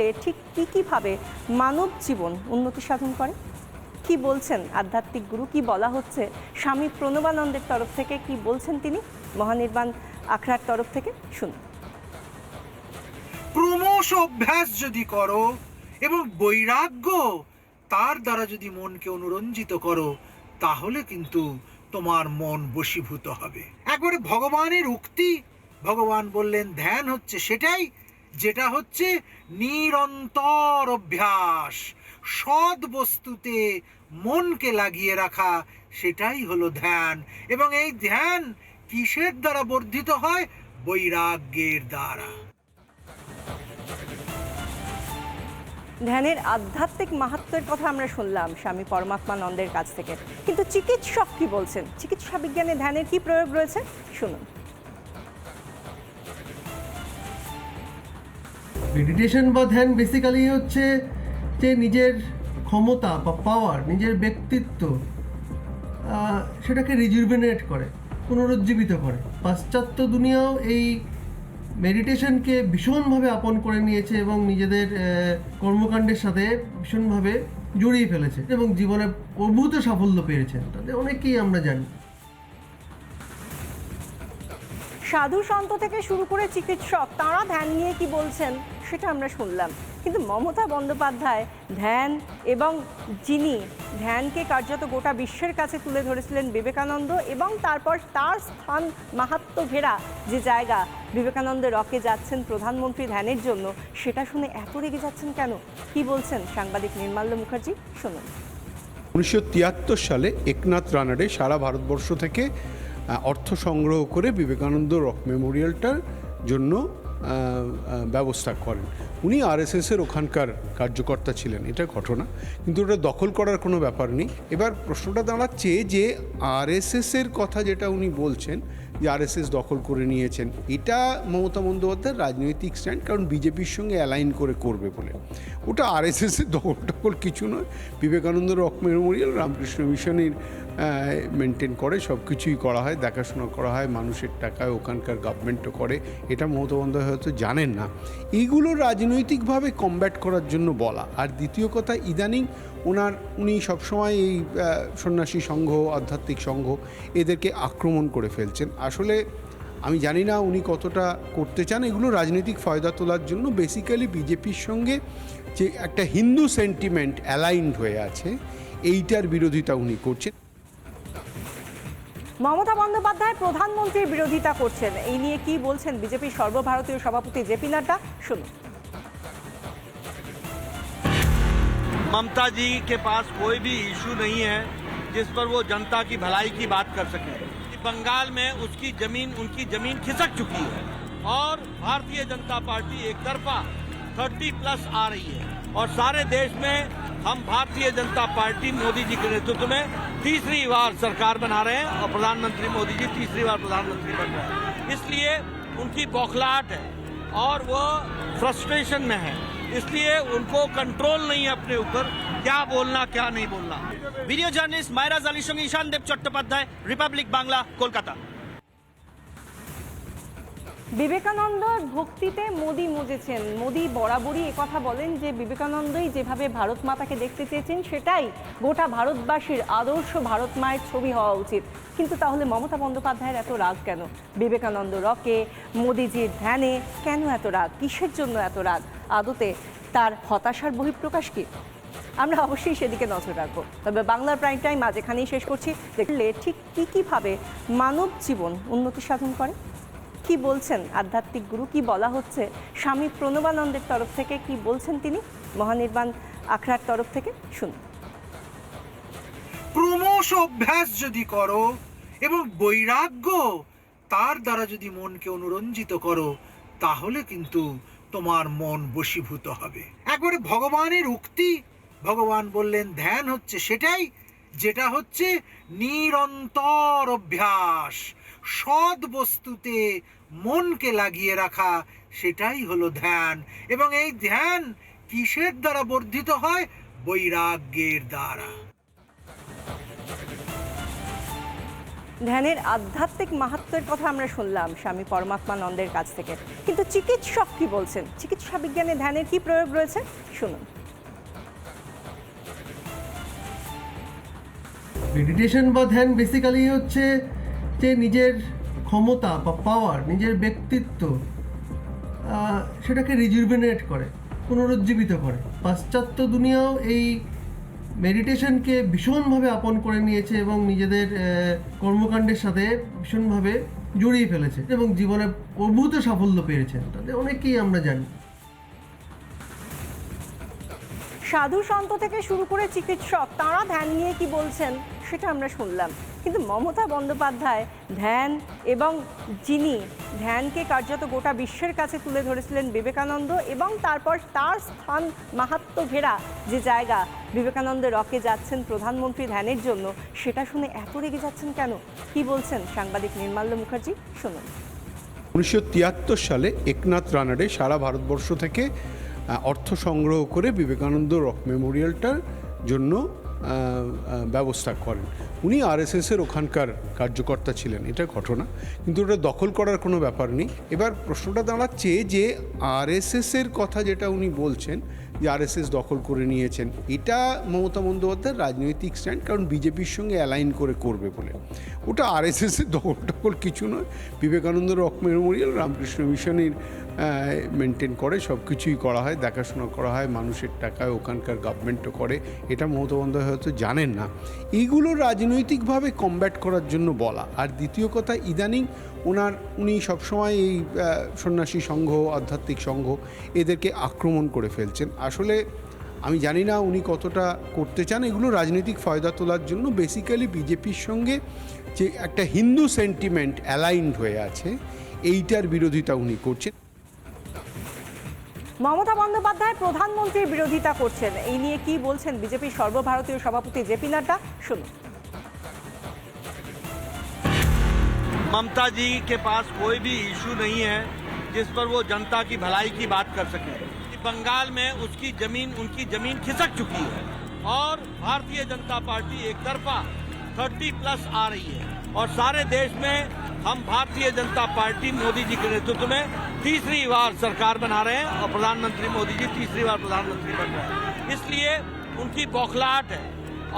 করলে ঠিক কী কীভাবে মানব জীবন উন্নতি সাধন করে? কি বলছেন আধ্যাত্মিক গুরু? কি বলা হচ্ছে? স্বামী প্রণবানন্দের তরফ থেকে কি বলছেন তিনি? মহানির্বাণ আখড়ার তরফ থেকে শুনুন। ক্রমশ অভ্যাস যদি করো এবং বৈরাগ্য তার দ্বারা যদি মনকে অনুরঞ্জিত করো, তাহলে কিন্তু তোমার মন বশীভূত হবে। একবারে ভগবানের উক্তি, ভগবান বললেন, ধ্যান হচ্ছে সেটাই যেটা হচ্ছে নিরন্তর অভ্যাস। সৎ বস্তুতে মনকে লাগিয়ে রাখা, সেটাই হলো ধ্যান। এবং এই ধ্যান কিসের দ্বারা বর্ধিত হয়? বৈরাগ্যের দ্বারা। ধ্যানের আধ্যাত্মিক মাহাত্মের কথা আমরা শুনলাম স্বামী পরমাত্মানন্দের কাছ থেকে। কিন্তু চিকিৎসক কি বলছেন? চিকিৎসা বিজ্ঞানে ধ্যানের কি প্রয়োগ রয়েছে? শুনুন। মেডিটেশন বা ধ্যান বেসিক্যালি হচ্ছে যে নিজের ক্ষমতা বা পাওয়ার নিজের ব্যক্তিত্ব সেটাকে রিজুভিনেট করে, পুনরুজ্জীবিত করে। পাশ্চাত্য দুনিয়াও এই মেডিটেশনকে ভীষণভাবে আপন করে নিয়েছে এবং নিজেদের কর্মকাণ্ডের সাথে ভীষণভাবে জড়িয়ে ফেলেছে এবং জীবনে প্রভূত সাফল্য পেয়েছেন তাদের অনেকেই আমরা জানি। সাধু সন্ত থেকে শুরু করে চিকিৎসক, তাঁরা ধ্যান নিয়ে কি বলছেন সেটা আমরা শুনলাম। কিন্তু মমতা বন্দ্যোপাধ্যায় ধ্যান এবং যিনি ধ্যানকে কার্যত গোটা বিশ্বের কাছে তুলে ধরেছিলেন বিবেকানন্দ এবং তারপর তার স্থান মাহাত্ম ঘেরা যে জায়গা বিবেকানন্দ রকে যাচ্ছেন প্রধানমন্ত্রী ধ্যানের জন্য, সেটা শুনে এত রেগে যাচ্ছেন কেন? কি বলছেন সাংবাদিক নির্মাল্য মুখার্জি? শুনুন। উনিশশো তিয়াত্তর সালে একনাথ রানাডে সারা ভারতবর্ষ থেকে অর্থ সংগ্রহ করে বিবেকানন্দ রক মেমোরিয়ালটার জন্য ব্যবস্থা করেন। উনি আরএসএসের ওখানকার কার্যকর্তা ছিলেন, এটা ঘটনা। কিন্তু ওটা দখল করার কোনো ব্যাপার নেই। এবার প্রশ্নটা দাঁড়াচ্ছে যে আরএসএসের কথা যেটা উনি বলছেন, যে আরএসএস দখল করে নিয়েছেন, এটা মমতা বন্দ্যোপাধ্যায়ের রাজনৈতিক স্ট্যান্ড, কারণ বিজেপির সঙ্গে অ্যালাইন করে করবে বলে। ওটা আরএসএসের দখল টখল কিছু নয়। বিবেকানন্দ রক মেমোরিয়াল, রামকৃষ্ণ মিশনের মেনটেন করে সব কিছুই করা হয়, দেখাশোনা করা হয়, মানুষের টাকায়, ওখানকার গভর্নমেন্টও করে। এটা মমতা বন্দ্যোপাধ্যায় হয়তো জানেন না। এইগুলো রাজনৈতিকভাবে কমব্যাট করার জন্য বলা। আর দ্বিতীয় কথা, ইদানিং ওনার, উনি সবসময় এই সন্ন্যাসী সংঘ, আধ্যাত্মিক সংঘ, এদেরকে আক্রমণ করে ফেলছেন। আসলে আমি জানি না উনি কতটা করতে চান। এগুলো রাজনৈতিক ফয়দা তোলার জন্য বেসিক্যালি বিজেপির সঙ্গে যে একটা হিন্দু সেন্টিমেন্ট অ্যালাইনড হয়ে আছে, এইটার বিরোধিতা উনি করছেন। মমতা বন্দ্যোপাধ্যায় প্রধানমন্ত্রীর বিরোধিতা করছেন এই নিয়ে কি বলছেন বিজেপির সর্বভারতীয় সভাপতি জেপি নাড্ডা শুনুন ममता जी के पास कोई भी इशू नहीं है जिस पर वो जनता की भलाई की बात कर सके बंगाल में उसकी जमीन उनकी जमीन खिसक चुकी है और भारतीय जनता पार्टी एक तरफा 30 प्लस आ रही है और सारे देश में हम भारतीय जनता पार्टी मोदी जी के नेतृत्व में तीसरी बार सरकार बना रहे हैं और प्रधानमंत्री मोदी जी तीसरी बार प्रधानमंत्री बन रहे हैं। इसलिए उनकी बौखलाहट है और वो फ्रस्ट्रेशन में है। इसलिए उनको कंट्रोल नहीं है अपने ऊपर, क्या बोलना, क्या नहीं बोलना। वीडियो जर्नलिस्ट मायराज अली संग ईशान देव चट्टोपाध्याय, रिपब्लिक बांग्ला, कोलकाता। বিবেকানন্দর ভক্তিতে মোদি মজেছেন। মোদি বরাবরই কথা বলেন যে, বিবেকানন্দই যেভাবে ভারত মাতাকে দেখতে চেয়েছেন, সেটাই গোটা ভারতবাসীর আদর্শ ভারত মায়ের ছবি হওয়া উচিত। কিন্তু তাহলে মমতা বন্দ্যোপাধ্যায়ের এত রাগ কেন? বিবেকানন্দ রকে, মোদিজির ধ্যানে কেন এত রাগ? কিসের জন্য এত রাগ? আদতে তার হতাশার বহিঃপ্রকাশ কি? আমরা অবশ্যই সেদিকে নজর রাখব। তবে বাংলার প্রাইম টাইম আজ এখানেই শেষ করছি। দেখলে ঠিক কী কীভাবে মানব জীবন উন্নতি সাধন করে? কি বলছেন? আধ্যাত্মিক গুরু কি বলা হচ্ছে? স্বামী প্রণবানন্দের তরফ থেকে কি বলছেন তিনি? মহানির্বাণ আখড়ার তরফ থেকে শুনুন। ক্রমশ অভ্যাস যদি করো এবং বৈরাগ্য তার দ্বারা যদি মনকে অনুরঞ্জিত করো, তাহলে কিন্তু তোমার মন বশীভূত হবে। একবারে ভগবানের উক্তি, ভগবান বললেন, ধ্যান হচ্ছে সেটাই, যেটা হচ্ছে নিরন্তর অভ্যাস। সৎ বস্তুতে মনকে লাগিয়ে রাখা সেটাই হলো ধ্যান। এবং এই ধ্যান কিসের দ্বারা বর্ধিত হয়? বৈরাগ্যের দ্বারা। ধ্যানের আধ্যাত্মিক মাহাত্ম্যের কথা আমরা শুনলাম স্বামী পরমাত্মানন্দের কাছ থেকে। কিন্তু চিকিৎসক কি বলছেন? চিকিৎসা বিজ্ঞানে ধ্যানের কি প্রয়োগ রয়েছে? শুনুন। মেডিটেশন বা ধ্যান বেসিক্যালি হচ্ছে যে নিজের ক্ষমতা বা পাওয়ার নিজের ব্যক্তিত্ব সেটাকে রিজুভেনেট করে, পুনরুজ্জীবিত করে। পাশ্চাত্য দুনিয়াও এই মেডিটেশনকে ভীষণভাবে আপন করে নিয়েছে এবং নিজেদের কর্মকাণ্ডের সাথে ভীষণভাবে জড়িয়ে ফেলেছে এবং জীবনে প্রভূত সাফল্য পেয়েছেন তাদের অনেকেই আমরা জানি। সাধু সন্ত থেকে শুরু করে চিকিৎসক, তারা ধ্যান নিয়ে কি বলছেন সেটা আমরা শুনলাম। কিন্তু মমতা বন্দ্যোপাধ্যায় ধ্যান এবং যিনি ধ্যানকে কার্যত গোটা বিশ্বের কাছে তুলে ধরেছিলেন বিবেকানন্দ এবং তারপর তার স্থান মাহাত্ম ঘেরা যে জায়গা বিবেকানন্দ রকে যাচ্ছেন প্রধানমন্ত্রী ধ্যানের জন্য, সেটা শুনে এত রেগে যাচ্ছেন কেন? কি বলছেন সাংবাদিক নির্মাল্য মুখার্জি? শুনুন। উনিশশো তিয়াত্তর সালে একনাথ রানাডে সারা ভারতবর্ষ থেকে অর্থ সংগ্রহ করে বিবেকানন্দ রক মেমোরিয়ালটার জন্য ব্যবস্থা করেন। উনি আরএসএসের ওখানকার কার্যকর্তা ছিলেন, এটা ঘটনা। কিন্তু ওটা দখল করার কোনো ব্যাপার নেই। এবার প্রশ্নটা দাঁড়াচ্ছে যে আরএসএসের কথা যেটা উনি বলছেন যে আরএসএস দখল করে নিয়েছেন। এটা মমতা বন্দ্যোপাধ্যায়ের রাজনৈতিক স্ট্যান্ড কারণ বিজেপির সঙ্গে অ্যালাইন করে করবে বলে। ওটা আরএসএসের দখল টখল কিছু নয়। বিবেকানন্দ রক মেমোরিয়াল, রামকৃষ্ণ মিশনের মেনটেন করে সব কিছুই করা হয়, দেখাশোনা করা হয়, মানুষের টাকায় ওখানকার গভর্নমেন্টও করে। এটা মমতা বন্দ্যোপাধ্যায় হয়তো জানেন না। এইগুলো রাজনৈতিকভাবে কমব্যাট করার জন্য বলা। আর দ্বিতীয় কথা, ইদানিং ওনার, উনি সবসময় এই সন্ন্যাসী সংঘ, আধ্যাত্মিক সংঘ এদেরকে আক্রমণ করে ফেলছেন। আসলে আমি জানি না উনি কতটা করতে চান। এগুলো রাজনৈতিক ফয়দা তোলার জন্য বেসিক্যালি বিজেপির সঙ্গে যে একটা হিন্দু সেন্টিমেন্ট অ্যালাইনড হয়ে আছে, এইটার বিরোধিতা উনি করছেন। মমতা বন্দ্যোপাধ্যায় প্রধানমন্ত্রীর বিরোধিতা করছেন। এই নিয়ে কি বলছেন বিজেপির সর্বভারতীয় সভাপতি জেপি নাড্ডা? শুনুন। ममता जी के पास कोई भी इशू नहीं है जिस पर वो जनता की भलाई की बात कर सके। बंगाल में उसकी ज़मीन, उनकी ज़मीन खिसक चुकी है और भारतीय जनता पार्टी एक तरफा 30 प्लस आ रही है और सारे देश में हम भारतीय जनता पार्टी मोदी जी के नेतृत्व में तीसरी बार सरकार बना रहे हैं और प्रधानमंत्री मोदी जी तीसरी बार प्रधानमंत्री बन रहे हैं। इसलिए उनकी बौखलाहट है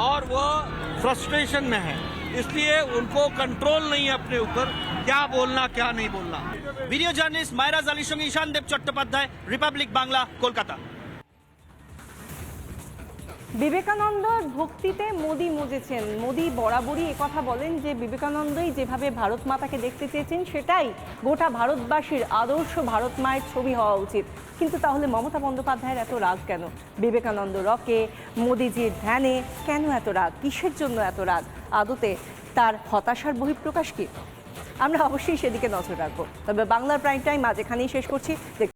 और वो फ्रस्ट्रेशन में है। इसलिए उनको कंट्रोल नहीं है अपने ऊपर क्या बोलना क्या नहीं बोलना ভিডিও জার্নালিস্ট মাইরাজ আলীর সঙ্গে ঈশান দেব চট্টোপাধ্যায় রিপাবলিক বাংলা কলকাতা বিবেকানন্দর ভক্তিতে মোদি মজেছেন মোদি বরাবরই কথা বলেন যে বিবেকানন্দই যেভাবে ভারত মাতাকে দেখতে চেয়েছেন সেটাই গোটা ভারতবাসীর আদর্শ ভারত মায়ের ছবি হওয়া উচিত কিন্তু তাহলে মমতা বন্দ্যোপাধ্যায়ের এত রাগ কেন বিবেকানন্দ রকে মোদিজির ধ্যানে কেন এত রাগ কিসের জন্য এত রাগ আদতে তার হতাশার বহিঃপ্রকাশ কি? আমরা অবশ্যই সেদিকে নজর রাখব। তবে বাংলার প্রাইম টাইম আজ এখানেই শেষ করছি। দেখতে